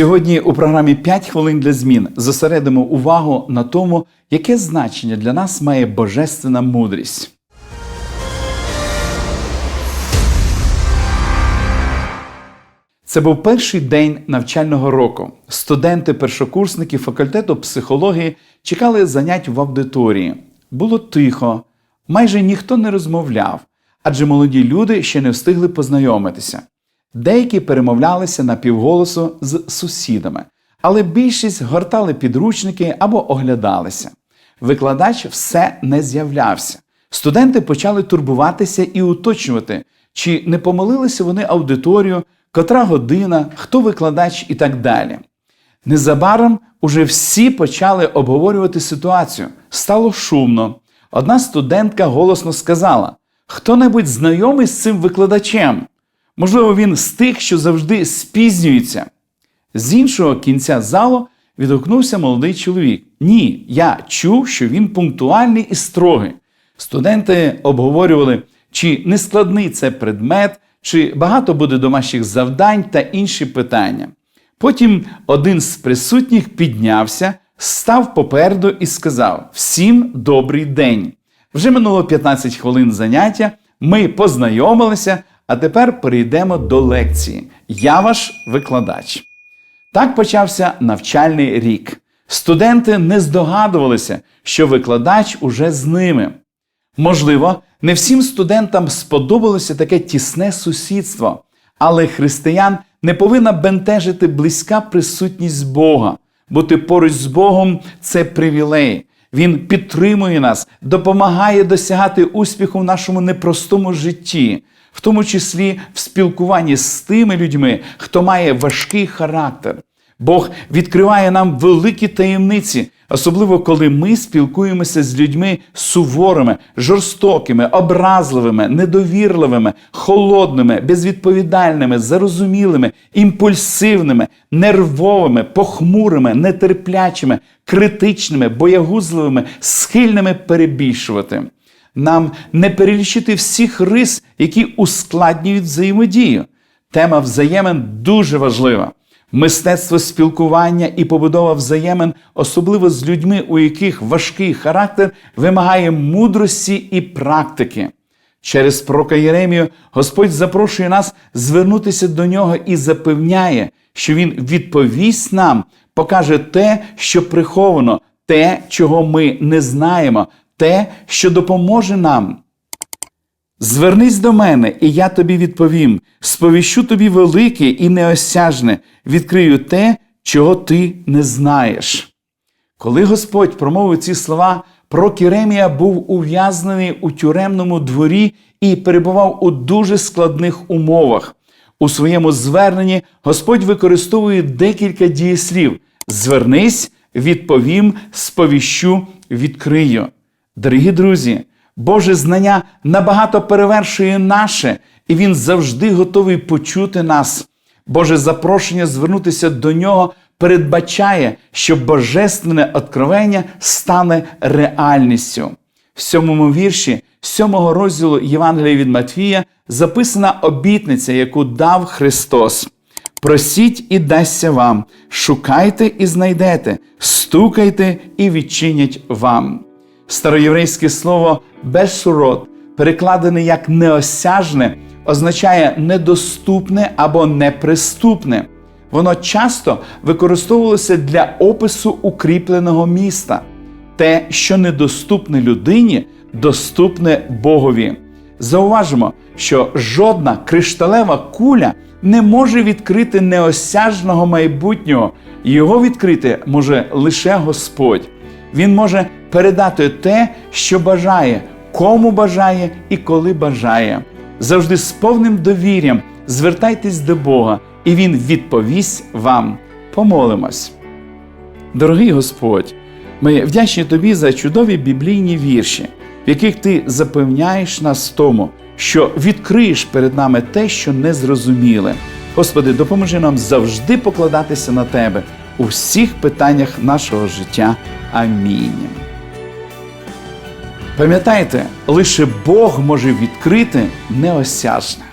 Сьогодні у програмі «5 хвилин для змін зосередимо увагу на тому, яке значення для нас має божественна мудрість. Це був перший день навчального року. Студенти, першокурсники факультету психології чекали занять в аудиторії. Було тихо, майже ніхто не розмовляв, адже молоді люди ще не встигли познайомитися. Деякі перемовлялися на півголосу з сусідами, але більшість гортали підручники або оглядалися. Викладач все не з'являвся. Студенти почали турбуватися і уточнювати, чи не помилилися вони аудиторію, котра година, хто викладач і так далі. Незабаром уже всі почали обговорювати ситуацію. Стало шумно. Одна студентка голосно сказала: хто-небудь знайомий з цим викладачем? Можливо, він з тих, що завжди спізнюється. З іншого кінця залу відгукнувся молодий чоловік. Ні, я чув, що він пунктуальний і строгий. Студенти обговорювали, чи нескладний це предмет, чи багато буде домашніх завдань та інші питання. Потім один з присутніх піднявся, став попереду і сказав: Всім добрий день! Вже минуло 15 хвилин заняття, ми познайомилися, а тепер перейдемо до лекції. Я ваш викладач. Так почався навчальний рік. Студенти не здогадувалися, що викладач уже з ними. Можливо, не всім студентам сподобалося таке тісне сусідство, але християн не повинна бентежити близька присутність Бога. Бути поруч з Богом це привілей. Він підтримує нас, допомагає досягати успіху в нашому непростому житті, в тому числі в спілкуванні з тими людьми, хто має важкий характер. Бог відкриває нам великі таємниці, особливо коли ми спілкуємося з людьми суворими, жорстокими, образливими, недовірливими, холодними, безвідповідальними, зарозумілими, імпульсивними, нервовими, похмурими, нетерплячими, критичними, боягузливими, схильними перебільшувати. Нам не перелічити всіх рис, які ускладнюють взаємодію. Тема взаємин дуже важлива. Мистецтво спілкування і побудова взаємин, особливо з людьми, у яких важкий характер, вимагає мудрості і практики. Через пророка Єремію Господь запрошує нас звернутися до нього і запевняє, що Він відповість нам, покаже те, що приховано, те, чого ми не знаємо, те, що допоможе нам. Звернись до мене, і я тобі відповім: сповіщу тобі велике і неосяжне, відкрию те, чого ти не знаєш. Коли Господь промовив ці слова, пророк Єремія був ув'язнений у тюремному дворі і перебував у дуже складних умовах. У своєму зверненні Господь використовує декілька дієслів: звернись, відповім, сповіщу, відкрию. Дорогі друзі, Боже знання набагато перевершує наше, і Він завжди готовий почути нас. Боже запрошення звернутися до нього передбачає, що божественне откровення стане реальністю. В сьомому вірші сьомого розділу Євангелія від Матвія записана обітниця, яку дав Христос. Просіть і дасться вам, шукайте і знайдете, стукайте і відчинять вам. Староєврейське слово бешурот, перекладене як неосяжне, означає недоступне або неприступне. Воно часто використовувалося для опису укріпленого міста. Те, що недоступне людині, доступне Богові. Зауважимо, що жодна кришталева куля не може відкрити неосяжного майбутнього, його відкрити може лише Господь. Він може передати те, що бажає, кому бажає і коли бажає. Завжди з повним довір'ям звертайтесь до Бога, і Він відповість вам. Помолимось. Дорогий Господь, ми вдячні Тобі за чудові біблійні вірші, в яких Ти запевняєш нас в тому, що відкриєш перед нами те, що не зрозуміли. Господи, допоможи нам завжди покладатися на Тебе у всіх питаннях нашого життя. Амінь. Пам'ятайте, лише Бог може відкрити неосяжне.